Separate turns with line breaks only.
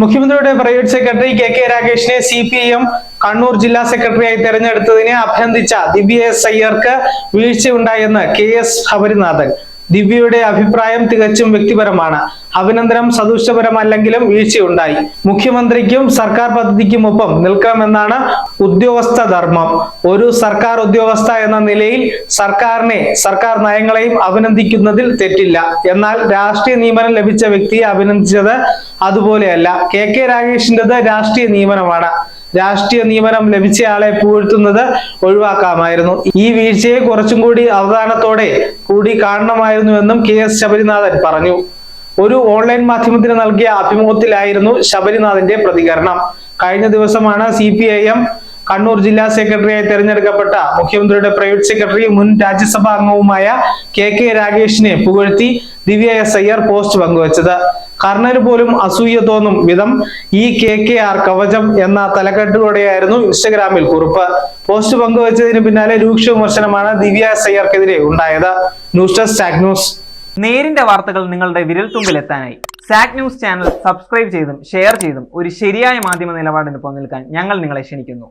മുഖ്യമന്ത്രിയുടെ private secretary K K രാഗേഷിനെ C P I M Kannur ജില്ലാ സെക്രട്ടറിയായി തെരഞ്ഞെടുത്തതിനെ അഭിനന്ദിച്ച ദിവ്യ എസ് അയ്യർക്ക് വീഴ്ചയുണ്ടായെന്ന് കെ എസ് ശബരിനാഥൻ ദിവ്യയുടെ അഭിപ്രായം തികച്ചും വ്യക്തിപരമാണ്. അഭിനന്ദനം സദൂഷപരമല്ലെങ്കിലും വീഴ്ചയുണ്ടായി. മുഖ്യമന്ത്രിക്കും സർക്കാർ പദ്ധതിക്കുമൊപ്പം നിൽക്കണമെന്നാണ് ഉദ്യോഗസ്ഥ ധർമ്മം. ഒരു സർക്കാർ ഉദ്യോഗസ്ഥ എന്ന നിലയിൽ സർക്കാരിനെ സർക്കാർ നയങ്ങളെയും അഭിനന്ദിക്കുന്നതിൽ തെറ്റില്ല. എന്നാൽ രാഷ്ട്രീയ നിയമനം ലഭിച്ച വ്യക്തിയെ അഭിനന്ദിച്ചത് അതുപോലെയല്ല. കെ കെ രാഗേഷിന്റെത് രാഷ്ട്രീയ നിയമനമാണ്. രാഷ്ട്രീയ നിയമനം ലഭിച്ചയാളെ പുകഴ്ത്തുന്നത് ഒഴിവാക്കാമായിരുന്നു. ഈ വീഴ്ചയെ കുറച്ചും കൂടി അവധാനത്തോടെ കൂടി കാണണമായിരുന്നു എന്നും കെ എസ് ശബരിനാഥൻ പറഞ്ഞു. ഒരു ഓൺലൈൻ മാധ്യമത്തിന് നൽകിയ അഭിമുഖത്തിലായിരുന്നു ശബരിനാഥന്റെ പ്രതികരണം. കഴിഞ്ഞ ദിവസമാണ് C P I M Kannur ജില്ലാ സെക്രട്ടറിയായി തെരഞ്ഞെടുക്കപ്പെട്ട മുഖ്യമന്ത്രിയുടെ പ്രൈവറ്റ് സെക്രട്ടറി മുൻ രാജ്യസഭാ അംഗവുമായ കെ കെ രാഗേഷിനെ പുകഴ്ത്തി ദിവ്യ എസ് അയ്യർ പോസ്റ്റ് പങ്കുവച്ചത്. കർണന് പോലും അസൂയ തോന്നും വിധം ഈ കെ കെ ആർ കവചം എന്ന തലക്കെട്ടോടെയായിരുന്നു ഇൻസ്റ്റഗ്രാമിൽ കുറിപ്പ്. പോസ്റ്റ് പങ്കുവച്ചതിന് പിന്നാലെ രൂക്ഷ വിമർശനമാണ് ദിവ്യ എസ് അയ്യർക്കെതിരെ ഉണ്ടായത്. ന്യൂസ് ഡെസ്ക് സാക് ന്യൂസ്.
നേരിന്റെ വാർത്തകൾ നിങ്ങളുടെ വിരൽത്തുമ്പിൽ എത്താനായി. സാക് ന്യൂസ് ചാനൽ സബ്സ്ക്രൈബ് ചെയ്തും ഷെയർ ചെയ്തും ഒരു ശരിയായ മാധ്യമ നിലപാടിന് പോകാൻ ഞങ്ങൾ നിങ്ങളെ ക്ഷണിക്കുന്നു.